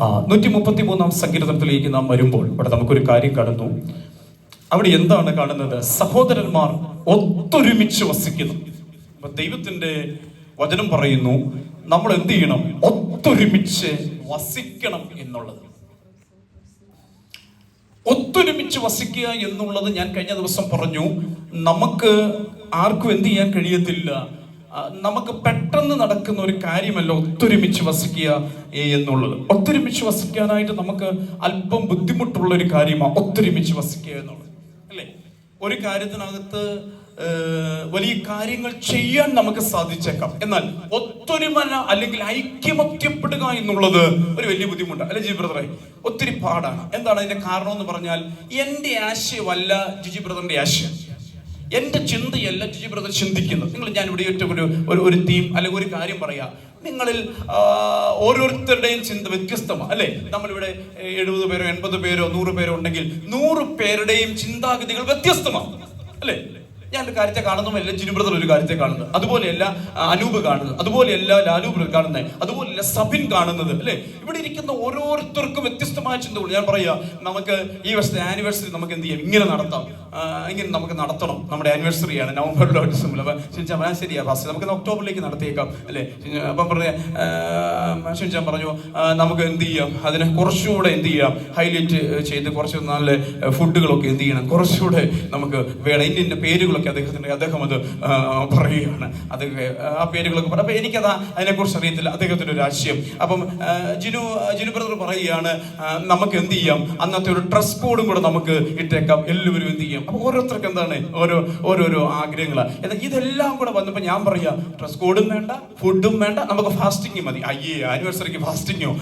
നൂറ്റി മുപ്പത്തി മൂന്നാം സങ്കീർത്തനത്തിലേക്ക് നാം വരുമ്പോൾ ഇവിടെ നമുക്കൊരു കാര്യം കാണുന്നു. അവിടെ എന്താണ് കാണുന്നത്? സഹോദരന്മാർ ഒത്തൊരുമിച്ച് വസിക്കുന്നു. അപ്പൊ ദൈവത്തിന്റെ വചനം പറയുന്നു നമ്മൾ എന്ത് ചെയ്യണം? ഒത്തൊരുമിച്ച് വസിക്കണം എന്നുള്ളത്. ഒത്തൊരുമിച്ച് വസിക്കുക എന്നുള്ളത് ഞാൻ കഴിഞ്ഞ ദിവസം പറഞ്ഞു. നമുക്ക് ആർക്കും എന്ത് ചെയ്യാൻ കഴിയത്തില്ല. നമുക്ക് പെട്ടെന്ന് നടക്കുന്ന ഒരു കാര്യമല്ല ഒത്തൊരുമിച്ച് വസിക്കുക എന്നുള്ളത്. ഒത്തൊരുമിച്ച് വസിക്കാനായിട്ട് നമുക്ക് അല്പം ബുദ്ധിമുട്ടുള്ള ഒരു കാര്യമാണ് ഒത്തൊരുമിച്ച് വസിക്കുക എന്നുള്ളത്. അല്ലേ? ഒരു കാര്യത്തിനകത്ത് വലിയ കാര്യങ്ങൾ ചെയ്യാൻ നമുക്ക് സാധിച്ചേക്കാം. എന്നാൽ ഒത്തൊരുമ അല്ലെങ്കിൽ ഐക്യമത്യപ്പെടുക എന്നുള്ളത് ഒരു വലിയ ബുദ്ധിമുട്ടാണ്. അല്ലെ ജിജി ബ്രദറെ? ഒത്തിരി പാടാണ്. എന്താണ് അതിന്റെ കാരണം എന്ന് പറഞ്ഞാൽ എന്റെ ആശയമല്ല ജിജി ബ്രദറിന്റെ ആശയം. എന്റെ ചിന്തയല്ല ജിജി ബ്രദർ ചിന്തിക്കുന്നത്. നിങ്ങൾ ഞാൻ ഇവിടെ ഏറ്റവും ഒരു ഒരു തീം അല്ലെങ്കിൽ ഒരു കാര്യം പറയാം. നിങ്ങളിൽ ഓരോരുത്തരുടെയും ചിന്ത വ്യത്യസ്തമാണ് അല്ലേ? നമ്മളിവിടെ എഴുപത് പേരോ എൺപത് പേരോ നൂറ് പേരോ ഉണ്ടെങ്കിൽ നൂറ് പേരുടെയും ചിന്താഗതികൾ വ്യത്യസ്തമാണ് അല്ലേ? ഞാൻ ഒരു കാര്യത്തെ കാണുന്നതല്ല ജിനു ബ്രദർ ഒരു കാര്യത്തെ കാണുന്നത്. അതുപോലെയല്ല അനൂപ് കാണുന്നത്. അതുപോലെയല്ല ലാലു കാണുന്നത്. അതുപോലെയല്ല സബിൻ കാണുന്നത്. അല്ലേ? ഇവിടെ ഇരിക്കുന്ന ഓരോരുത്തർക്കും വ്യത്യസ്തമായ ചിന്തകൾ. ഞാൻ പറയാ നമുക്ക് ഈ വർഷത്തെ ആനിവേഴ്സറി നമുക്ക് എന്ത് ചെയ്യാം? ഇങ്ങനെ നടത്താം. ഇങ്ങനെ നമുക്ക് നടത്തണം. നമ്മുടെ ആനിവേഴ്സറിയാണ് നവംബറിലോ ഡിസംബറിലോ അപ്പം പറഞ്ഞാൽ ശരിയാ ഫാസ്റ്റ് നമുക്ക് ഒക്ടോബറിലേക്ക് നടത്തിയേക്കാം. അല്ലേ? അപ്പം പറഞ്ഞ ഷിൻചാൻ പറഞ്ഞു നമുക്ക് എന്ത് ചെയ്യാം? അതിനെ കുറച്ചുകൂടെ എന്ത് ചെയ്യാം? ഹൈലൈറ്റ് ചെയ്ത് കുറച്ച് നല്ല ഫുഡുകളൊക്കെ എന്ത് ചെയ്യണം? കുറച്ചുകൂടെ നമുക്ക് വേണം. ഇന്ന ഇന്ന പേരുകളൊക്കെ അദ്ദേഹത്തിന്റെ അദ്ദേഹം അത് പറയുകയാണ്. അത് ആ പേരുകളൊക്കെ പറയും അപ്പം എനിക്കത് അതിനെക്കുറിച്ച് അറിയത്തില്ല. അദ്ദേഹത്തിന്റെ ഒരു ആശയം. അപ്പം ജിനു ജിനു ബ്രദർ പറയുകയാണ് നമുക്ക് എന്ത് ചെയ്യാം? അന്നത്തെ ഒരു ഡ്രസ് കോഡും കൂടെ നമുക്ക് ഇട്ടേക്കാം. എല്ലാവരും എന്ത് ചെയ്യാം? അപ്പൊ ഓരോരുത്തർക്ക് എന്താണ്? ഓരോ ഓരോരോ ആഗ്രഹങ്ങളാണ് എന്നാൽ ഇതെല്ലാം കൂടെ വന്നപ്പോൾ ഞാൻ പറയാ ഡ്രസ് കോഡും വേണ്ട ഫുഡും വേണ്ട നമുക്ക് ഫാസ്റ്റിംഗ് മതി. അയ്യേ ആനിവേഴ്സറിക്ക് ഫാസ്റ്റിങ്ങോ?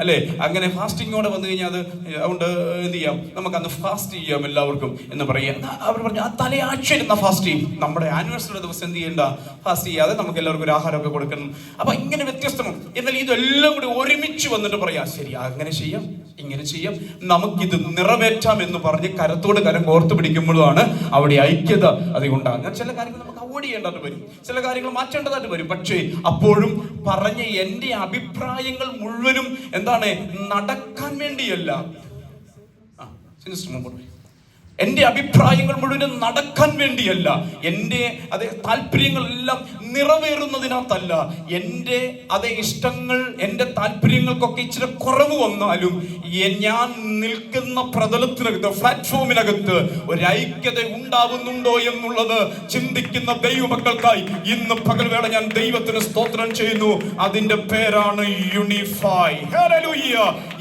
അല്ലേ? അങ്ങനെ ഫാസ്റ്റിങ്ങോടെ വന്നു കഴിഞ്ഞാൽ അത് അതുകൊണ്ട് എന്ത് ചെയ്യാം? നമുക്ക് അന്ന് ഫാസ്റ്റ് ചെയ്യാം എല്ലാവർക്കും എന്ന് പറയാം അവർ പറഞ്ഞു ആ തലയാഴ്ച ഇരുന്ന ഫാസ്റ്റ് ചെയ്യും? നമ്മുടെ ആനിവേഴ്സറി ദിവസം എന്ത് ചെയ്യണ്ട? ഫാസ്റ്റ് ചെയ്യാതെ നമുക്ക് എല്ലാവർക്കും ഒരു ആഹാരമൊക്കെ കൊടുക്കണം. അപ്പൊ ഇങ്ങനെ വ്യത്യസ്തമാണ്. എന്നാൽ ഇതെല്ലാം കൂടി ഒരുമിച്ച് വന്നിട്ട് പറയാം ശരി അങ്ങനെ ചെയ്യാം ഇങ്ങനെ ചെയ്യാം. നമുക്കിത് നിറവേറ്റാം എന്ന് പറഞ്ഞ് കരത്തോട് കരം കോർത്ത് പിടിക്കുമ്പോഴാണ് അവിടെ ഐക്യത അതുകൊണ്ടാകുക ചില കാര്യങ്ങൾ നമുക്ക് അവോയ്ഡ് ചെയ്യേണ്ടതായിട്ട് വരും. ചില കാര്യങ്ങൾ മാറ്റേണ്ടതായിട്ട് വരും. പക്ഷേ അപ്പോഴും പറഞ്ഞ എന്റെ അഭിപ്രായങ്ങൾ മുഴുവനും എന്താണ്? നടക്കാൻ വേണ്ടിയല്ല. എന്റെ അഭിപ്രായങ്ങൾ മുഴുവനും നടക്കാൻ വേണ്ടിയല്ല. എന്റെ അതെ താല്പര്യങ്ങളെല്ലാം നിറവേറുന്നതിനകത്തല്ല എന്റെ അതേ ഇഷ്ടങ്ങൾ എന്റെ താല്പര്യങ്ങൾക്കൊക്കെ ഇച്ചിരി കുറവ് വന്നാലും ഞാൻ നിൽക്കുന്ന പ്രതലത്തിനകത്ത് പ്ലാറ്റ്ഫോമിനകത്ത് ഒരു ഐക്യത ഉണ്ടാവുന്നുണ്ടോ എന്നുള്ളത് ചിന്തിക്കുന്ന ദൈവമക്കൾക്കായി ഇന്ന് പകൽവേള ഞാൻ ദൈവത്തിന് സ്തോത്രം ചെയ്യുന്നു. അതിന്റെ പേരാണ് യൂണിഫൈ.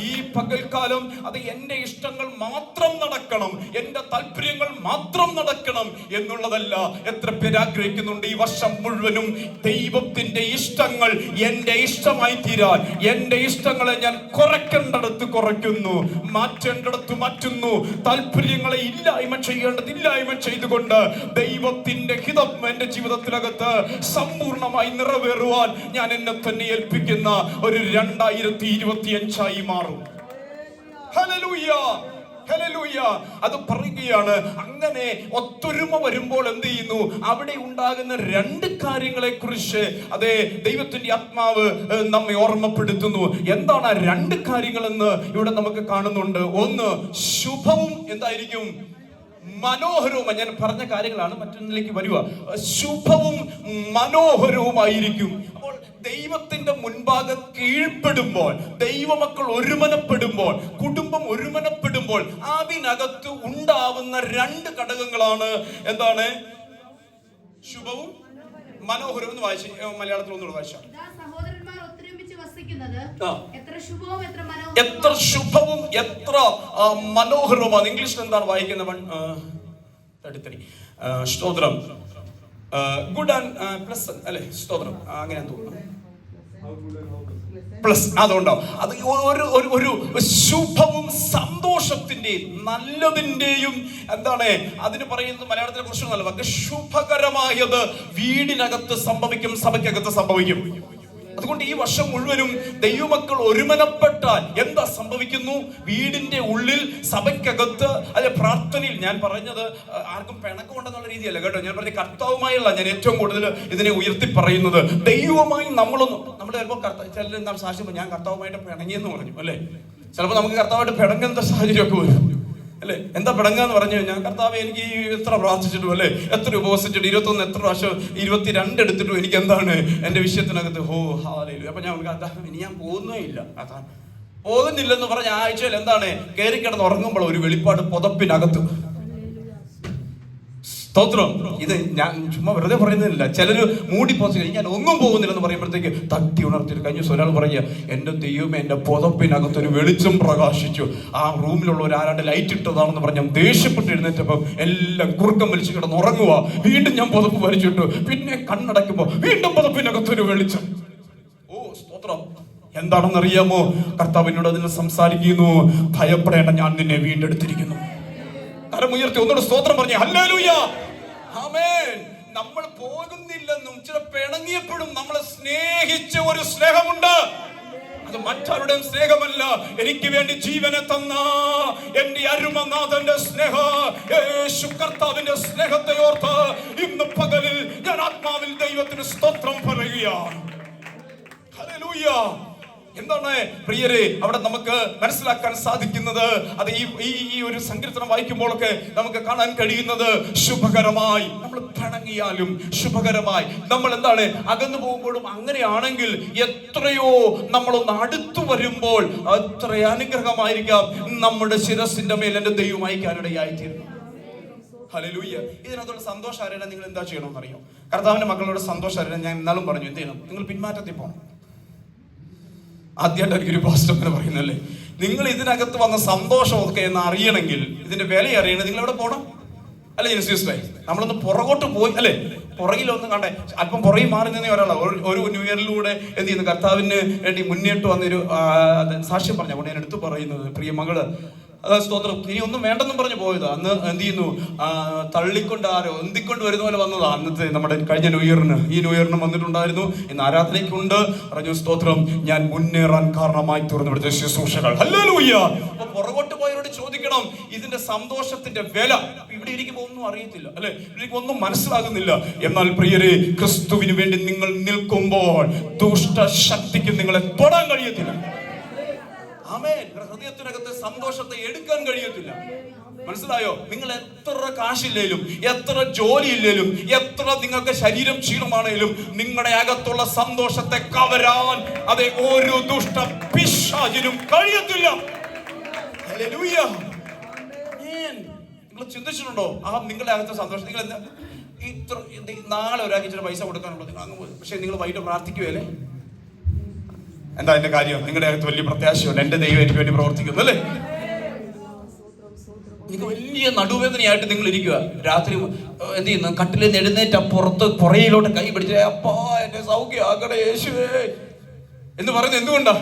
ഈ പകൽക്കാലം അത് എന്റെ ഇഷ്ടങ്ങൾ മാത്രം നടക്കണം എന്റെ താല്പര്യങ്ങൾ മാത്രം നടക്കണം എന്നുള്ളതല്ല എത്ര പേര് ആഗ്രഹിക്കുന്നുണ്ട് ഈ വർഷം മുഴുവനും ദൈവത്തിന്റെ ഇഷ്ടങ്ങൾ എന്റെ ഇഷ്ടമായി തീരാൻ എന്റെ ഇഷ്ടങ്ങളെ ഞാൻ കുറയ്ക്കേണ്ടടത്ത് കുറയ്ക്കുന്നു മാറ്റേണ്ടടത്ത് മാറ്റുന്നു. താല്പര്യങ്ങളെ ഇല്ലായ്മ ചെയ്യേണ്ടത് ഇല്ലായ്മ ചെയ്തുകൊണ്ട് ദൈവത്തിന്റെ ഹിതം എന്റെ ജീവിതത്തിനകത്ത് സമ്പൂർണമായി നിറവേറുവാൻ ഞാൻ എന്നെ തന്നെ ഏൽപ്പിക്കുന്ന ഒരു രണ്ടായിരത്തി ഇരുപത്തി അഞ്ചായി മാറും. ഹല്ലേലൂയ അത് പറയുകയാണ് അങ്ങനെ ഒത്തൊരുമ വരുമ്പോൾ എന്ത് ചെയ്യുന്നു? അവിടെ ഉണ്ടാകുന്ന രണ്ട് കാര്യങ്ങളെ കുറിച്ച് അതെ ദൈവത്തിന്റെ ആത്മാവ് നമ്മെ ഓർമ്മപ്പെടുത്തുന്നു. എന്താണ് ആ രണ്ട് കാര്യങ്ങളെന്ന് ഇവിടെ നമുക്ക് കാണുന്നുണ്ട്. ഒന്ന് ശുഭവും എന്തായിരിക്കും? മനോഹരവും ഞാൻ പറഞ്ഞ കാര്യങ്ങളാണ് മറ്റൊന്നിലേക്ക് വരിക. ശുഭവും മനോഹരവുമായിരിക്കും. അപ്പോൾ ദൈവത്തിന്റെ മുൻപാകെ കീഴ്പ്പെടുമ്പോൾ ദൈവമക്കൾ ഒരുമനപ്പെടുമ്പോൾ കുടുംബം ഒരുമനപ്പെടുമ്പോൾ അതിനകത്ത് ഉണ്ടാവുന്ന രണ്ട് ഘടകങ്ങളാണ് എന്താണ്? ശുഭവും മനോഹരവും എന്ന് വായിച്ച മലയാളത്തിൽ ഒന്നുകൂടെ വായിച്ചു. എത്ര ശുഭവും എത്ര മനോഹരവുമാണ്. ഇംഗ്ലീഷിൽ എന്താണ് വായിക്കുന്നത്? തേർട്ടി സ്തോത്രം. ഗുഡ് ആൻഡ് പ്ലസ് അല്ലെ സ്തോത്രം. അങ്ങനെ തോന്നുന്നു പ്ലസ് അതുകൊണ്ടാവും അത് ഒരു ഒരു ശുഭവും സന്തോഷത്തിന്റെയും നല്ലതിന്റെയും എന്താണ് അതിന് പറയുന്നത് മലയാളത്തിലെ വാക്ക് ശുഭകരമായത് വീടിനകത്ത് സംഭവിക്കും സഭയ്ക്കകത്ത് സംഭവിക്കും. അതുകൊണ്ട് ഈ വർഷം മുഴുവനും ദൈവമക്കൾ ഒരുമനപ്പെട്ടാൽ എന്താ സംഭവിക്കുന്നു? വീടിന്റെ ഉള്ളിൽ സഭയ്ക്കകത്ത് അല്ലെ പ്രാർത്ഥനയിൽ ഞാൻ പറഞ്ഞത് ആർക്കും പിണക്കമുണ്ടെന്നുള്ള രീതിയല്ല കേട്ടോ. ഞാൻ പറഞ്ഞ കർത്താവുമായുള്ള ഞാൻ ഏറ്റവും കൂടുതൽ ഇതിനെ ഉയർത്തി പറയുന്നത്. ദൈവമായി നമ്മളൊന്നും നമ്മുടെ ചിലപ്പോൾ ചിലർ എന്താണ് സാക്ഷ്യം? ഞാൻ കർത്താവുമായിട്ട് പിണങ്ങിയെന്ന് പറഞ്ഞു അല്ലേ? ചിലപ്പോൾ നമുക്ക് കർത്താവായിട്ട് പിണങ്ങുന്ന സാഹചര്യമൊക്കെ വരും. അല്ലേ? എന്താ പിടങ്ങാന്ന് പറഞ്ഞു കഴിഞ്ഞാൽ കർത്താവ് എനിക്ക് എത്ര പ്രാർത്ഥിച്ചിട്ടും അല്ലേ? എത്ര ഉപവസിച്ചിട്ടും? ഇരുപത്തൊന്ന് എത്ര പ്രാവശ്യം ഇരുപത്തിരണ്ട് എടുത്തിട്ടും എനിക്ക് എന്താണ് എന്റെ വിഷയത്തിനകത്ത്? ഹോ ഹാലയില്ല അപ്പൊ ഞാൻ കർത്താവ് ഇനി ഞാൻ പോകുന്നേ ഇല്ല. അതാ പോകുന്നില്ലെന്ന് പറഞ്ഞ ആഴ്ചയിൽ എന്താണ്? കയറി കിടന്ന് ഉറങ്ങുമ്പോൾ ഒരു വെളിപ്പാട് പുതപ്പിനകത്ത്. സ്തോത്രം. ഇത് ഞാൻ ചുമ്മാ വെറുതെ പറയുന്നില്ല ചിലർ മൂടി പോസ്റ്റ് ഞാൻ ഒന്നും പോകുന്നില്ലെന്ന് പറയുമ്പോഴത്തേക്ക് തട്ടി ഉണർത്തിയിട്ട് കഴിഞ്ഞ. ദിവസം ഒരാൾ പറയുക എന്റെ ദൈവമേ എന്റെ പുതപ്പിനകത്തൊരു വെളിച്ചം പ്രകാശിച്ചു. ആ റൂമിലുള്ള ആരാണ്ട് ലൈറ്റ് ഇട്ടതാണെന്ന് പറഞ്ഞ് ദേഷ്യപ്പെട്ട് എഴുന്നേറ്റപ്പം എല്ലാം കുറുക്കം വലിച്ചു കിടന്ന് ഉറങ്ങുക വീണ്ടും ഞാൻ പുതപ്പ് വലിച്ചിട്ടു. പിന്നെ കണ്ണടയ്ക്കുമ്പോൾ വീണ്ടും പുതപ്പിനകത്തൊരു വെളിച്ചം. ഓ സ്തോത്രം. എന്താണെന്നറിയാമോ? കർത്താവിനോട് അതിനെ സംസാരിക്കുന്നു. ഭയപ്പെടേണ്ട ഞാൻ നിന്നെ വീണ്ടെടുത്തിരിക്കുന്നു. കരമുയർത്തി ഒന്നുകൂടെ സ്തോത്രം പറഞ്ഞു ഹല്ലേലൂയ ആമേൻ നമ്മൾ പോകുന്നില്ലെന്നും ചില പിണങ്ങിയപ്പോഴും നമ്മളെ സ്നേഹിച്ച ഒരു സ്നേഹമുണ്ട്. അത് മറ്റാരുടെയും സ്നേഹമല്ല. എനിക്ക് വേണ്ടി ജീവനെ തന്ന എന്റെ അരുമനാഥന്റെ സ്നേഹ യേശു സ്നേഹത്തെ ഓർത്ത് ഇന്ന് പകലിൽ ഞാൻ ആത്മാവിൽ ദൈവത്തിന് സ്തോത്രം പറയുകയാണ്. എന്താണ് പ്രിയരെ അവിടെ നമുക്ക് മനസ്സിലാക്കാൻ സാധിക്കുന്നത്? അത് ഈ ഈ ഒരു സങ്കീർത്തനം വായിക്കുമ്പോഴൊക്കെ നമുക്ക് കാണാൻ കഴിയുന്നത് ശുഭകരമായി. നമ്മൾ പിണങ്ങിയാലും ശുഭകരമായി. നമ്മൾ എന്താണ്? അകന്നു പോകുമ്പോഴും അങ്ങനെയാണെങ്കിൽ എത്രയോ നമ്മളൊന്ന് അടുത്തു വരുമ്പോൾ അത്ര അനുഗ്രഹമായിരിക്കാം. നമ്മുടെ ശിരസിന്റെ മേൽ എന്റെ ദൈവം അയക്കാനിടയായിത്തീരുന്നു ഹലലൂയ്യ ഇതിനകത്തുള്ള സന്തോഷം അറിയണം നിങ്ങൾ എന്താ ചെയ്യണമെന്ന് അറിയോ കർത്താവിന്റെ മക്കളോട് സന്തോഷം അറിയണം ഞാൻ എന്നാലും പറഞ്ഞു. എന്ത് ചെയ്യണം? നിങ്ങൾ പിന്മാറ്റത്തിൽ പോകണം. ആദ്യമായിട്ട് എനിക്കൊരു പാസ്റ്റർ അങ്ങനെ പറയുന്നല്ലേ നിങ്ങൾ ഇതിനകത്ത് വന്ന സന്തോഷമൊക്കെ എന്ന് അറിയണമെങ്കിൽ ഇതിന്റെ വില അറിയണം. നിങ്ങൾ എവിടെ പോകണം അല്ലെ ജനസിസ്റ്റേ നമ്മളൊന്ന് പുറകോട്ട് പോയി അല്ലെ? പുറകിലൊന്നും കണ്ടേ അല്പം പുറകിൽ മാറി നിന്നേ ഒരാളാണ്. ഒരു- ന്യൂ ഇയറിലൂടെ എന്ത് ചെയ്യുന്നു? കർത്താവിന് വേണ്ടി മുന്നേറ്റ് വന്നൊരു സാക്ഷ്യം പറഞ്ഞു ഞാൻ എടുത്തു പറയുന്നത്. പ്രിയ മകൾ സ്തോത്രം. ഇനി ഒന്നും വേണ്ടെന്നും പറഞ്ഞു പോയത്. അന്ന് എന്ത് ചെയ്യുന്നു? തള്ളിക്കൊണ്ട് ആരോ എന്തിക്കൊണ്ട് വരുന്ന പോലെ വന്നതാ. അന്നത്തെ നമ്മുടെ കഴിഞ്ഞ ന്യൂ ഇയറിന് ഈ ന്യൂ ഇയറിന് വന്നിട്ടുണ്ടായിരുന്നു. ഇന്ന് ആരാധനയ്ക്കുണ്ട്. പറഞ്ഞു സ്തോത്രം ഞാൻ മുന്നേറാൻ കാരണമായി തുറന്നു ഇവിടുത്തെ ശുശ്രൂഷകൾ. ഹല്ലേലൂയ അപ്പൊ പുറകോട്ട് പോയവരോട് ചോദിക്കണം ഇതിന്റെ സന്തോഷത്തിന്റെ വില. ഇവിടെ ഇരിക്കുമ്പോൾ ഒന്നും അറിയത്തില്ല അല്ലെ? ഇവിടെ ഒന്നും മനസ്സിലാകുന്നില്ല. എന്നാൽ പ്രിയരെ ക്രിസ്തുവിന് വേണ്ടി നിങ്ങൾ നിൽക്കുമ്പോൾ ദുഷ്ട ശക്തിക്ക് നിങ്ങളെ തൊടാൻ കഴിയത്തില്ല. ആമേൻ. സന്തോഷത്തെ എടുക്കാൻ കഴിയത്തില്ല. മനസ്സിലായോ? നിങ്ങൾ എത്ര കാശില്ലേലും എത്ര ജോലി ഇല്ലേലും എത്ര നിങ്ങൾക്ക് ശരീരം ക്ഷീണമാണേലും നിങ്ങളുടെ അകത്തുള്ള സന്തോഷത്തെ കവരാൻ അതെ ഒരു ദുഷ്ട പിശാചിനും കഴിയത്തില്ല. നിങ്ങൾ ചിന്തിച്ചിട്ടുണ്ടോ? ആ നിങ്ങളുടെ അകത്തെ സന്തോഷം. നിങ്ങൾ എന്താ? ഇത്ര ഇത് നാളെ ഇച്ചിരി പൈസ കൊടുക്കാനുള്ളത് അങ്ങ്. പക്ഷെ നിങ്ങൾ വൈകിട്ട് പ്രാർത്ഥിക്കുവല്ലേ എന്താ അതിന്റെ കാര്യം? നിങ്ങളുടെ അകത്ത് വലിയ പ്രത്യാശയുണ്ട്. എന്റെ ദൈവം എനിക്ക് വേണ്ടി പ്രവർത്തിക്കുന്നു അല്ലേ? നിങ്ങൾ വലിയ നടുവേദനയായിട്ട് നിങ്ങൾ ഇരിക്കുക. രാത്രി എന്ത് ചെയ്യുന്നു? കട്ടിലിൽ എഴുന്നേറ്റ് പുറത്ത് പുറയിലോട്ട് കൈ പിടിച്ച് അപ്പാ എന്റെ സൗഖ്യം ആക്കണേ യേശുവേ. എന്ന് പറയുന്നത് എന്തുകൊണ്ടാ?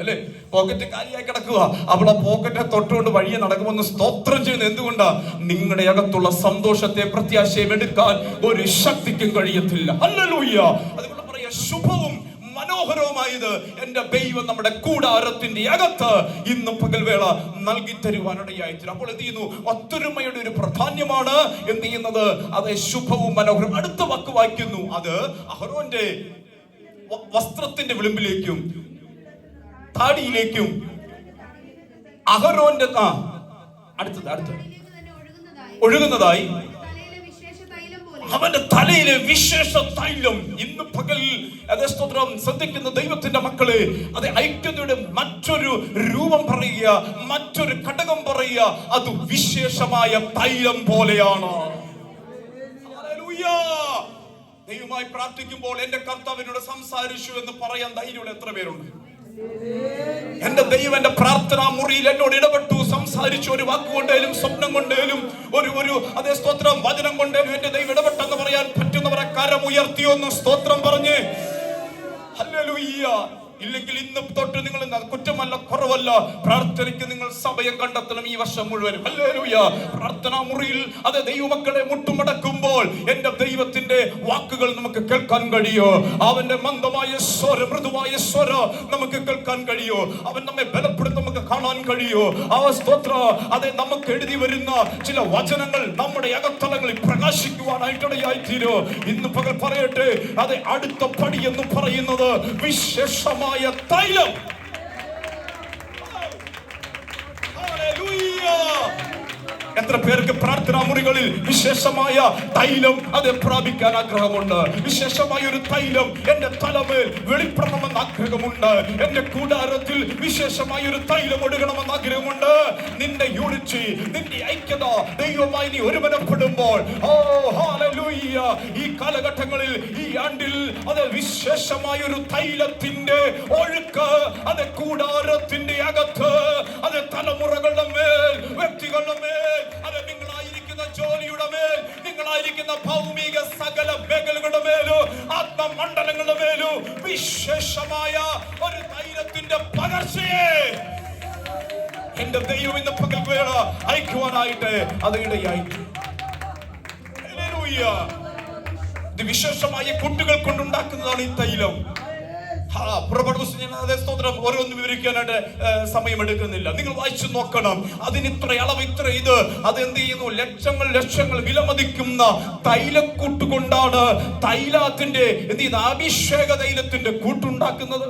അല്ലേ? പോക്കറ്റ് കാലിയായി കിടക്കുക. അവളെ പോക്കറ്റ് തൊട്ടുകൊണ്ട് വഴിയെ നടക്കുമെന്ന് സ്തോത്രം ചെയ്യുന്നത് എന്തുകൊണ്ടാ? നിങ്ങളുടെ അകത്തുള്ള സന്തോഷത്തെ പ്രത്യാശയം എടുക്കാൻ ഒരു ശക്തിക്കും കഴിയത്തില്ല. അല്ലലൂയ്യ അതുകൊണ്ട് പറയാ ശുഭവും മനോഹരവുമായത് എന്റെ ദൈവം നമ്മുടെ കൂടാരത്തിന്റെ അകത്ത് ഇന്ന് പകൽവേള നൽകി തരുവാനിടയായിരുന്നു അപ്പോൾ എന്ത് ചെയ്യുന്നു? ഒത്തൊരുമയുടെ ഒരു പ്രാധാന്യമാണ്. എന്ത് ചെയ്യുന്നത്? അത് ശുഭവും മനോഹരം അടുത്ത വാക്ക് വായിക്കുന്നു. അത് അഹ്റോന്റെ വസ്ത്രത്തിന്റെ വിളിമ്പിലേക്കും താടിയിലേക്കും അഹ്റോന്റെ ആ അടുത്തത് അടുത്തത്. ഒഴുകുന്നതായി ഒഴുകുന്നതായി തലയിലെ വിശേഷ തൈലം പോലെ അവന്റെ തലയിലെ വിശേഷ തൈലം ഇന്ന് പകൽ അതേ സ്തോത്രം ശ്രദ്ധിക്കുന്ന ദൈവത്തിന്റെ മക്കളെ അത് ഐക്യതയുടെ മറ്റൊരു രൂപം പറയുക മറ്റൊരു ഘടകം പറയുക അത് വിശേഷമായ തൈലം പോലെയാണ്. ദൈവമായി പ്രാർത്ഥിക്കുമ്പോൾ എന്റെ കർത്താവിനോട് സംസാരിച്ചു എന്ന് പറയാൻ ധൈര്യമുള്ള എത്ര പേരുണ്ട് എന്റെ ദൈവം എന്റെ പ്രാർത്ഥനാ മുറിയിൽ എന്നോട് ഇടപെട്ടു. സംസാരിച്ചു ഒരു വാക്കുകൊണ്ടേലും സ്വപ്നം കൊണ്ടേലും ഒരു ഒരു അതേ സ്തോത്രം വചനം കൊണ്ടേലും എന്റെ ദൈവം ഇടപെട്ടെന്ന് പറയാൻ പറ്റുന്നവരെ കരമുയർത്തിയൊന്ന് സ്തോത്രം പറഞ്ഞ്. ഹല്ലേലൂയ്യ. ഇല്ലെങ്കിൽ ഇന്ന് തൊട്ട് നിങ്ങൾ കുറ്റമല്ല കുറവല്ല. പ്രാർത്ഥനയ്ക്ക് നിങ്ങൾ സമയം കണ്ടെത്തണം ഈ വർഷം മുഴുവൻ പ്രാർത്ഥനാ മുറിയിൽ അത് ദൈവമക്കളെ മുട്ടുമടക്കുമ്പോൾ എന്റെ ദൈവത്തിന്റെ വാക്കുകൾ നമുക്ക് കേൾക്കാൻ കഴിയോ? അവന്റെ മന്ദമായ സ്വര മൃദുവായ സ്വര നമുക്ക് കേൾക്കാൻ കഴിയോ? അവൻ നമ്മെ ബലപ്പെടുത്തി നമുക്ക് കാണാൻ കഴിയോ? ആ സ്തോത്ര അതെ നമുക്ക് എഴുതി വരുന്ന ചില വചനങ്ങൾ നമ്മുടെ അകത്തലങ്ങളിൽ പ്രകാശിക്കുവാനായിട്ടിടയായി തീരോ ഇന്ന് പകൽ പറയട്ടെ അതെ അടുത്ത പടി എന്ന് പറയുന്നത് വിശേഷമായ തൈലം Hallelujah. എത്ര പേർക്ക് പ്രാർത്ഥനാ മുറികളിൽ വിശേഷമായ തൈലം അത് പ്രാപിക്കാൻ ആഗ്രഹമുണ്ട്? വിശേഷമായ ഒരു തൈലം എന്റെ തലമേൽ വെളിപ്പെടണമെന്ന് ആഗ്രഹമുണ്ട്. എന്റെ കൂടാരത്തിൽ വിശേഷമായ ഒരു തൈലം ഒടുകണമെന്ന് ആഗ്രഹമുണ്ട്. നിന്റെ യൂണിറ്റി നിന്റെ ഐക്യത ദൈവമായി നീ ഒരുമനപ്പെടുമ്പോൾ. ഓ ഈ കാലഘട്ടങ്ങളിൽ ഈ ആണ്ടിൽ അത് വിശേഷമായ ഒരു തൈലത്തിന്റെ ഒഴുക്ക് അത് കൂടാരത്തിന്റെ അകത്ത് അത് തലമുറകളുടെ മേൽ വ്യക്തികളുടെ മേൽ നിങ്ങളായിരിക്കുന്ന ഭൗമിക സകല മേഖലകളുടെ മേലും ആത്മമണ്ഡലങ്ങളുടെ മേലും വിശേഷമായ ഒരു തൈലത്തിന്റെ പകർച്ചയെ എന്റെ ദൈവം ഇന്ന് പകൽ വേള അയക്കുവാനായിട്ട് അത് ഇടയായി. ഇത് വിശേഷമായ കുട്ടികൾ കൊണ്ടുണ്ടാക്കുന്നതാണ് ഈ തൈലം ആ, പുറപ്പാട് പുസ്തകം ഞാൻ അതേ സ്തോത്രം. ഓരോന്ന് വിവരിക്കാനായിട്ട് സമയമെടുക്കുന്നില്ല. നിങ്ങൾ വായിച്ചു നോക്കണം. അതിന് ഇത്ര അളവ് ഇത്ര ഇത്. അത് എന്ത് ചെയ്യുന്നു? ലക്ഷങ്ങൾ ലക്ഷങ്ങൾ വിലമതിക്കുന്ന തൈലക്കൂട്ട് കൊണ്ടാണ് തൈലത്തിന്റെ എന്ത് ചെയ്യുന്ന? അഭിഷേക തൈലത്തിന്റെ കൂട്ടുണ്ടാക്കുന്നത്.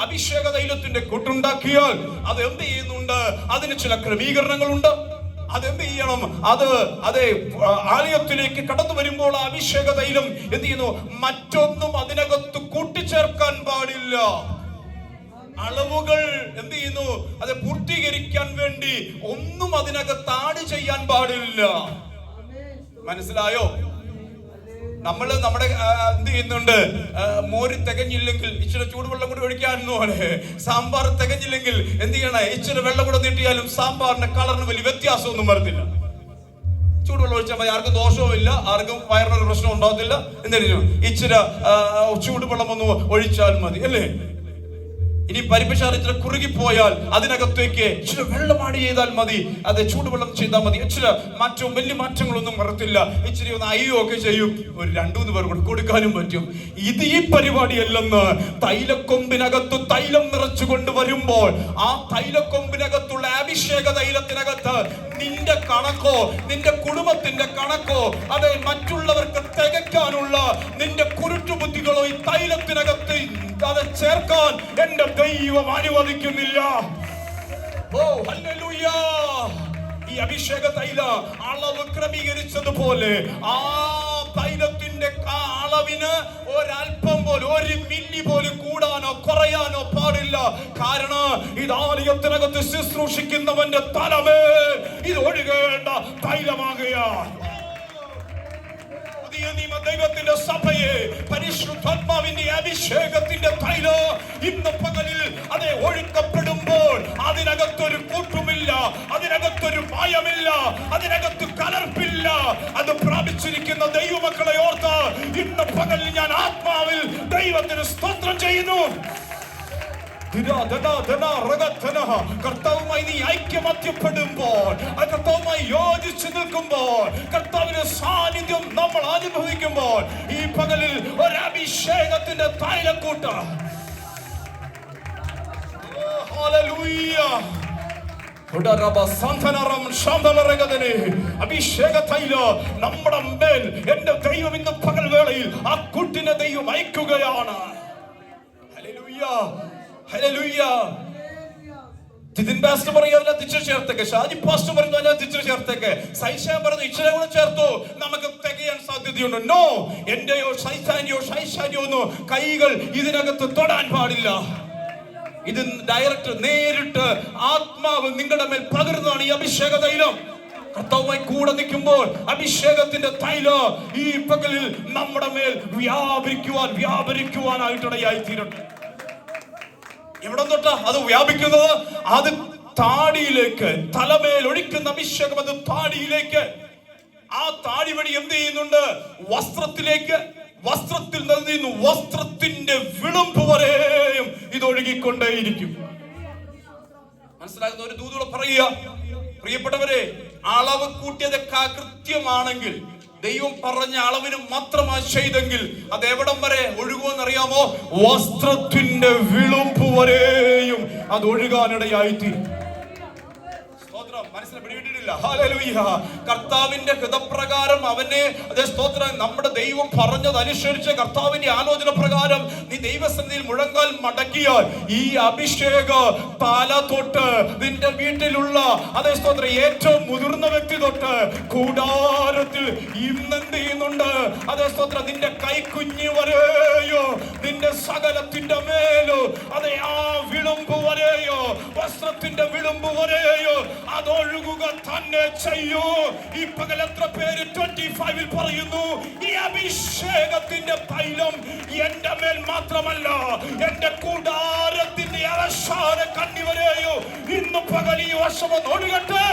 അഭിഷേക തൈലത്തിന്റെ കൂട്ടുണ്ടാക്കിയാൽ അത് എന്ത് ചെയ്യുന്നുണ്ട്? അതിന് ചില ക്രമീകരണങ്ങളുണ്ട്. അതെന്ത് ചെയ്യണം? അത് അതെ ആലയത്തിലേക്ക് കടന്നു വരുമ്പോൾ അഭിഷേക തൈലം എന്ത് ചെയ്യുന്നു? മറ്റൊന്നും അതിനകത്ത് കൂട്ടിച്ചേർക്കാൻ പാടില്ല. അളവുകൾ എന്ത് ചെയ്യുന്നു? അത് പൂർത്തീകരിക്കാൻ വേണ്ടി ഒന്നും അതിനകത്ത് ആഡ് ചെയ്യാൻ പാടില്ല. മനസ്സിലായോ? നമ്മൾ നമ്മുടെ എന്ത് ചെയ്യുന്നുണ്ട്? മോര് തികഞ്ഞില്ലെങ്കിൽ ഇച്ചിരി ചൂടുവെള്ളം കൂടി ഒഴിക്കാമെന്ന് പോലെ സാമ്പാർ തികഞ്ഞില്ലെങ്കിൽ എന്ത് ചെയ്യണേ? ഇച്ചിരി വെള്ളം കൂടെ നീട്ടിയാലും സാമ്പാറിന്റെ കളറിന് വലിയ വ്യത്യാസമൊന്നും വരത്തില്ല. ചൂടുവെള്ളം ഒഴിച്ചാൽ മതി. ആർക്കും ദോഷവും ഇല്ല. ആർക്കും വയറിനൊരു പ്രശ്നം ഉണ്ടാകത്തില്ല. എന്തെങ്കിലും ഇച്ചിരി ചൂടുവെള്ളം ഒന്ന് ഒഴിച്ചാൽ മതി. അല്ലേ? ഇനി പരിപ്പശാല ഇച്ചിരി കുറുകിപ്പോയാൽ അതിനകത്തേക്ക് ഇച്ചിരി വെള്ളം ആഡ് ചെയ്താൽ മതി. അത് ചൂടുവെള്ളം ചെയ്താൽ മതി. ഇച്ചിരി മാറ്റവും വലിയ മാറ്റങ്ങളൊന്നും വരത്തില്ല. ഇച്ചിരി ഒന്ന് അയ്യോ ഒക്കെ ചെയ്യും. ഒരു രണ്ടു മൂന്ന് പേർ കൂടെ കൊടുക്കാനും പറ്റും. ഇത് ഈ പരിപാടിയല്ലെന്ന് തൈലക്കൊമ്പിനകത്ത് തൈലം നിറച്ചു കൊണ്ടുവരുമ്പോൾ ആ തൈലക്കൊമ്പിനകത്തുള്ള അഭിഷേക തൈലത്തിനകത്ത് നിന്റെ കണക്കോ നിന്റെ കുടുംബത്തിന്റെ കണക്കോ അതെ മറ്റുള്ളവർക്ക് തികയ്ക്കാനുള്ള നിന്റെ കുരുട്ടുബുദ്ധികളോ ഈ തൈലത്തിനകത്ത് അത് ചേർക്കാൻ എന്റെ ദൈവം അനുവദിക്കുന്നില്ല. ഓ ഹല്ലേലൂയ. ഈ അഭിഷേക തൈല അളവ് ക്രമീകരിച്ചതുപോലെ ആ തൈലത്തിന്റെ അളവിന് ഒരല്പം പോലും ഒരു മില്ലി പോലും കൂടാനോ കുറയാനോ പാടില്ല. കാരണം ഇത് ആലയത്തിനകത്ത് ശുശ്രൂഷിക്കുന്നവന്റെ തലവേ ഇത് ഒഴുകേണ്ട തൈലമാകുക പുതിയ നിയമ ദൈവത്തിന്റെ സഭയെ പരിശുദ്ധാത്മാവിന്റെ അഭിഷേകത്തിന്റെ തൈല ഇന്ന് പകലിൽ അതെ ഒഴുക്കപ്പെടുമ്പോൾ അതിനകത്തൊരു കൂട്ടുമില്ല അതിനകത്തൊരു ഭയമില്ല അതിനകത്ത് കലർപ്പില്ല. അത് പ്രാപിച്ചിരിക്കുന്ന ദൈവമക്കളെ ഓർത്ത് ഇന്ന് പകലിൽ ഞാൻ ആത്മാവിൽ ദൈവത്തിന് സ്തോത്രം ചെയ്യുന്നു. കർത്താവുമായി നീ ഐക്യമത്യപ്പെടുമ്പോൾ ആ കർത്താവുമായി യോജിച്ചു നിൽക്കുമ്പോൾ കർത്താവിന്റെ സാന്നിധ്യം നമ്മൾ അനുഭവിക്കുമ്പോൾ ഈ പകലിൽ ഒരു അഭിഷേകത്തിന്റെ തൈലക്കൂട്ട. അഭിഷേക തൈല നമ്മുടെ മേൽ എന്റെ ദൈവം ഇന്ന് പകൽ വേളയിൽ ആ കുട്ടിനെ ദൈവം അയക്കുകയാണ്. ജിതിൻ പാസ്റ്റർ പറയും അതിനകത്ത് ഇച്ചിരി ചേർത്തേക്ക്. ഷാജി പാസ്റ്റർ പറയുന്നു അതിനകത്ത് ഇച്ചിരി ചേർത്തേക്ക്. സൈഷാൻ പറഞ്ഞു ഇച്ചിരി കൂടെ ചേർത്തു. നമുക്ക് തികയാൻ സാധ്യതയുണ്ട്. നോ എന്റെയോ ഷൈസാന്റെയോ ഷൈഷാന്റെയോ ഒന്നും കൈകൾ ഇതിനകത്ത് തൊടാൻ പാടില്ല. ഇത് ഡയറക്റ്റ് നേരിട്ട് ആത്മാവ് നിങ്ങളുടെ മേൽ പകരുന്നതാണ് ഈ അഭിഷേക തൈലം. കർത്താവുമായി കൂടെ നിൽക്കുമ്പോൾ അഭിഷേകത്തിന്റെ തൈലം ഈ പകലിൽ നമ്മുടെ മേൽ വ്യാപരിക്കുവാൻ വ്യാപരിക്കുവാനായിട്ടിടയായി തീരട്ടെ എവിടെ തൊട്ടാ അത് വ്യാപിക്കുന്നത് അത് താടിയിലേക്ക് തലമേൽ ഒഴിക്കുന്ന അഭിഷേകം അത് താടിയിലേക്ക്. ആ താടി വഴി എന്ത് ചെയ്യുന്നുണ്ട്? വസ്ത്രത്തിലേക്ക് വസ്ത്രത്തിൽ നിന്ന് വസ്ത്രത്തിന്റെ വിളമ്പ് വരെയും ഇത് ഒഴുകിക്കൊണ്ടേയിരിക്കും. മനസ്സിലാകുന്ന ഒരു ദൂതുകൾ പറയുക. പ്രിയപ്പെട്ടവരെ അളവ് കൂട്ടിയത് കൃത്യമാണെങ്കിൽ ദൈവം പറഞ്ഞ അളവിന് മാത്രമായി ചെയ്തെങ്കിൽ അത് എവിടം വരെ ഒഴുകുമെന്നറിയാമോ? വസ്ത്രത്തിന്റെ വിളുമ്പ് വരെയും അത് ഒഴുകാനിടയായിത്തീരും. സ്തോത്രം. മനസ്സിൽ പിടിവിട്ടിട്ടില്ല ഹല്ലേലൂയ കർത്താവിന്റെ ഹിതപ്രകാരം അവനെ അതേ സ്തോത്രം നമ്മുടെ ദൈവം പറഞ്ഞതനുസരിച്ച് കർത്താവിന്റെ ആലോചന പ്രകാരം നീ ദൈവസന്നിധിയിൽ മുഴങ്കാൽ മടക്കിയാൽ ഈ അഭിഷേക തല തൊട്ട് നിന്റെ വീട്ടിലുള്ള അതേ സ്തോത്രം ഏറ്റവും മുതിർന്ന വ്യക്തി തൊട്ട് കൂടാരത്തിൽ ഇന്നെന്ത് ചെയ്യുന്നുണ്ട്? അതേ സ്തോത്രം നിന്റെ കൈക്കുഞ്ഞു വരെയോ നിന്റെ സകലത്തിന്റെ മേലോ അതെ ആ വിളുമ്പ് വരെയോ വസ്ത്രത്തിന്റെ വിളുമ്പ് വരെയോ അതൊഴുകുക തന്നെ ഈ പകൽ എത്ര പേര് ട്വന്റി ഫൈവിൽ പറയുന്നു? ഈ അഭിഷേകത്തിന്റെ തൈലം എന്റെ മേൽ മാത്രമല്ല എന്റെ കൂടാരത്തിന്റെ അവസാന കണ്ണി വരെയോ ഇന്ന് പകൽ ഈ വർഷം ഒഴുകട്ടെ!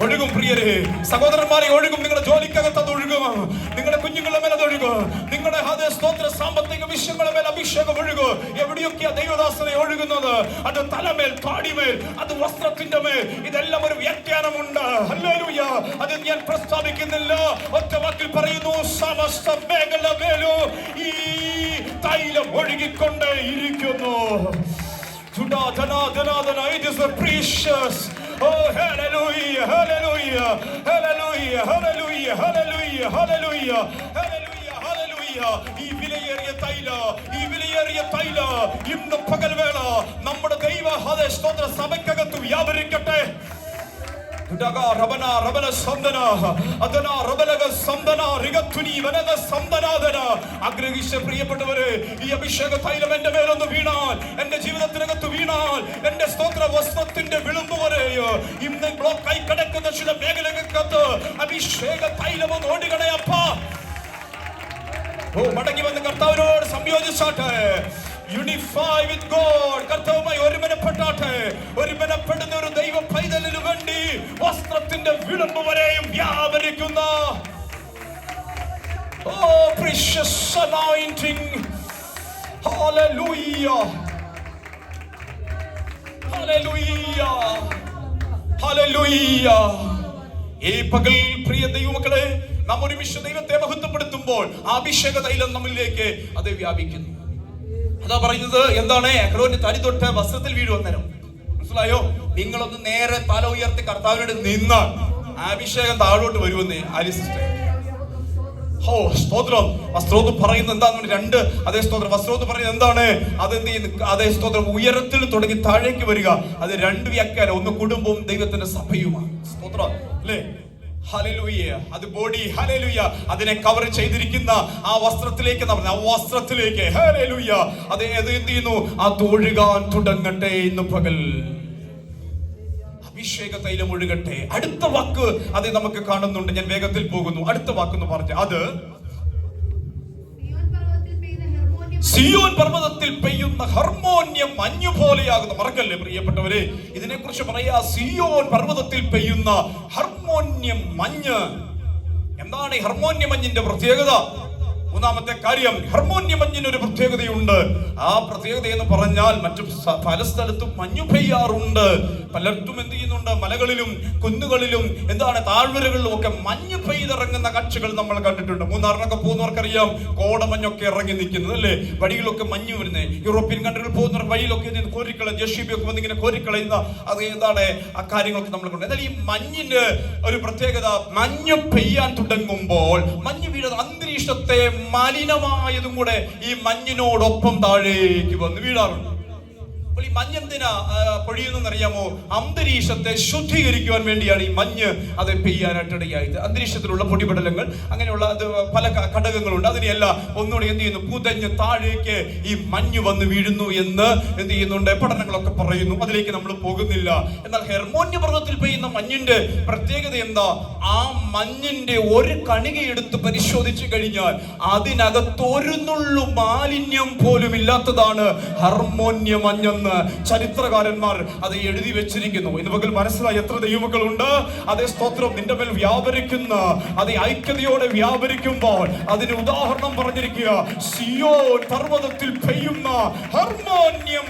ഒഴുകും പ്രിയരെ. സഹോദരന്മാരെ ഒഴുകും. നിങ്ങളുടെ ജോലിക്കകത്ത് അത് ഒഴുകും നിങ്ങളുടെ കുഞ്ഞുങ്ങളുടെ മേലെ ഒഴുകും നിങ്ങളുടെ ഹൃദയ സ്തോത്ര സാമ്പത്തിക വിഷയങ്ങളുടെ മേലെ അഭിഷേകം ഒഴുകും എവിടെയൊക്കെയാ ദൈവദാസനെ ഒഴുകുന്നത്? അത് തലമേൽ താടിമേൽ അത് വസ്ത്രത്തിന്റെ മേൽ. ഇതെല്ലാം ഒരു വ്യാഖ്യാനമുണ്ട്. ഹല്ലേലൂയ. അത് ഞാൻ പ്രസ്താവിക്കുന്നില്ല. ഒറ്റ വാക്കിൽ പറയുന്നു സമസ്ത മേഖല മേലോ ഈ തൈലം ഒഴുകിക്കൊണ്ടേ ഇരിക്കുന്നു. It is a precious. Oh, hallelujah, hallelujah, hallelujah, hallelujah, hallelujah, hallelujah. ഈ വിലയേറിയ തൈല ഇന്ന് പകൽവേള നമ്മുടെ ദൈവ ഹദേ സ്തോത്ര സഭയ്ക്കകത്ത് വ്യാപരിക്കട്ടെ അതന റബലഗ സന്ദന റിഗത്തുനി വനഗ സന്ദനാദന ആഗ്രഹിച്ച പ്രിയപ്പെട്ടവര് ഈ അഭിഷേക തൈലം എന്റെ മേലൊന്ന് വീണാൽ എന്റെ ജീവിതത്തിനകത്ത് വീണാൽ എന്റെ സ്തോത്ര വസ്ത്രത്തിന്റെ വിളുമ്പ് വരെയോ ഇന്ന് ബ്ലോക്കായി കിടക്കുന്ന ചില മേഖലകൾക്കകത്ത് അഭിഷേക തൈലം ഒന്ന് അപ്പാ. ഓ മടങ്ങി വന്ന് കർത്താവിനോട് സംയോജിച്ചാട്ടെ. Unify with God കർത്താവുമായി ഒരുമനപ്പെട്ടാട്ടെ. ഒരുമനപ്പെടുന്ന ഒരു ദൈവ പൈതലിനു വേണ്ടി വസ്ത്രത്തിന്റെ വിളമ്പ് വരെയും വ്യാപരിക്കുന്ന ഓ precious anointing. Hallelujah. Hallelujah. Hallelujah. ഈ പകൽ പ്രിയ ദൈവമക്കളെ നാം വിശ്വ ദൈവത്തെ മഹത്വപ്പെടുത്തുമ്പോൾ അഭിഷേക തൈലം നമ്മളിലേക്ക് അത് വ്യാപിക്കുന്നു. അതാ പറയുന്നത് എന്താണ്? അക്രോന്റെ തടി തൊട്ട് വസ്ത്രത്തിൽ വീഴുവന്നേരം മനസ്സിലായോ? നിങ്ങളൊന്ന് നേരെ തല ഉയർത്തി കർത്താവിനോട് നിന്നാൽ അഭിഷേകം താഴോട്ട് വരുമെന്ന് സിസ്റ്റർ? ഓ സ്തോത്രം. വസ്ത്രോത് പറയുന്നത് എന്താണ് രണ്ട്. അതേ സ്തോത്രം. വസ്ത്രോത് പറയുന്നത് എന്താണ്? അതെന്ത് അതേ സ്തോത്രം. ഉയരത്തിൽ തുടങ്ങി താഴേക്ക് വരിക. അത് രണ്ട് വ്യാഖ്യാനം. ഒന്ന് കുടുംബവും ദൈവത്തിന്റെ സഭയുമാണ്. സ്തോത്രം. അല്ലേ? ഹലലുയ അത് ബോഡി. ഹലലുയ അതിനെ കവർ ചെയ്തിരിക്കുന്ന ആ വസ്ത്രത്തിലേക്ക് നമ്മൾ ആ വസ്ത്രത്തിലേക്ക്. ഹലലുയ അത് എന്ത് ചെയ്യുന്നു? ആ തൊഴുകാൻ തുടങ്ങട്ടെ ഇന്ന് പകൽ അഭിഷേക തൈലം ഒഴുകട്ടെ. അടുത്ത വാക്ക് അത് നമുക്ക് കാണുന്നുണ്ട്. ഞാൻ വേഗത്തിൽ പോകുന്നു. അടുത്ത വാക്ക് എന്ന് പറഞ്ഞ അത് സിയോൻ പർവതത്തിൽ പെയ്യുന്ന ഹർമോന്യം മഞ്ഞു പോലെയാകുന്ന. മറക്കല്ലേ പ്രിയപ്പെട്ടവരെ? ഇതിനെ കുറിച്ച് പറയാ സിയോൻ പർവതത്തിൽ പെയ്യുന്ന ഹർമോന്യം മഞ്ഞ്. എന്താണ് ഈ ഹർമോന്യ മഞ്ഞിന്റെ പ്രത്യേകത? മൂന്നാമത്തെ കാര്യം ഹർമോന്യ മഞ്ഞിന് ഒരു പ്രത്യേകതയുണ്ട്. ആ പ്രത്യേകത എന്ന് പറഞ്ഞാൽ മറ്റു പല സ്ഥലത്തും മഞ്ഞു പെയ്യാറുണ്ട്. പലർത്തും എന്ത് ചെയ്യുന്നുണ്ട്? മലകളിലും കുന്നുകളിലും എന്താണ് താഴ്വരകളിലും ഒക്കെ മഞ്ഞ് പെയ്തിറങ്ങുന്ന കാഴ്ചകൾ നമ്മൾ കണ്ടിട്ടുണ്ട്. മൂന്നാറിനൊക്കെ പോകുന്നവർക്കറിയാം കോടമഞ്ഞൊക്കെ ഇറങ്ങി നിൽക്കുന്നത് അല്ലേ? വഴികളൊക്കെ മഞ്ഞ് വരുന്നത് യൂറോപ്യൻ കൺട്രികൾ പോകുന്നവർ വഴിയിലൊക്കെ നിന്ന് കോരിക്കള ജെഷിബി ഒക്കെ വന്ന് ഇങ്ങനെ കോരിക്കളയുന്ന അത് എന്താണ് ആ കാര്യങ്ങളൊക്കെ നമ്മൾ കണ്ടു. എന്നാൽ ഈ മഞ്ഞിന് ഒരു പ്രത്യേകത മഞ്ഞ് പെയ്യാൻ തുടങ്ങുമ്പോൾ മഞ്ഞ് വീഴുന്ന അന്തരീക്ഷത്തെ മലിനമായതും കൂടെ ഈ മഞ്ഞിനോടൊപ്പം താഴേക്ക് വന്ന് വീഴാറുണ്ട്. അപ്പോൾ ഈ മഞ്ഞ് എന്തിനാ ആ, പൊഴിയുന്നതെന്നറിയാമോ? അന്തരീക്ഷത്തെ ശുദ്ധീകരിക്കുവാൻ വേണ്ടിയാണ് ഈ മഞ്ഞ് അത് പെയ്യാനായിട്ട് ഇടയായത് അന്തരീക്ഷത്തിലുള്ള പൊടിപടലങ്ങൾ അങ്ങനെയുള്ള അത് പല ഘടകങ്ങളുണ്ട്. അതിനെയല്ല ഒന്നുകൂടി എന്ത് ചെയ്യുന്നു? പുതഞ്ഞ് താഴേക്ക് ഈ മഞ്ഞ് വന്ന് വീഴുന്നു എന്ന് എന്ത് ചെയ്യുന്നുണ്ട്? പഠനങ്ങളൊക്കെ പറയുന്നു. അതിലേക്ക് നമ്മൾ പോകുന്നില്ല. എന്നാൽ ഹെർമോന്യ പർവതത്തിൽ പെയ്യുന്ന മഞ്ഞിന്റെ പ്രത്യേകത എന്താ? ആ മഞ്ഞിന്റെ ഒരു കണിക എടുത്ത് പരിശോധിച്ചു കഴിഞ്ഞാൽ അതിനകത്തൊരു നുള്ളു മാലിന്യം പോലും ഇല്ലാത്തതാണ് ഹർമോന്യ മഞ്ഞെന്ന്. ചരിത്രകാരന്മാർ അത് എഴുതി വെച്ചിരിക്കുന്നു. ഇന്ന് പകൽ മനസ്സിലായി എത്ര ദൈവമക്കളുണ്ട്? അതേ സ്തോത്രം നിന്റെ മേൽ വ്യാപരിക്കുന്ന. അത് ഐക്യതയോടെ വ്യാപരിക്കുമ്പോൾ അതിന് ഉദാഹരണം പറഞ്ഞിരിക്കുക. സിയോ പർവതത്തിൽ പെയ്യുന്ന ഹർമോന്യം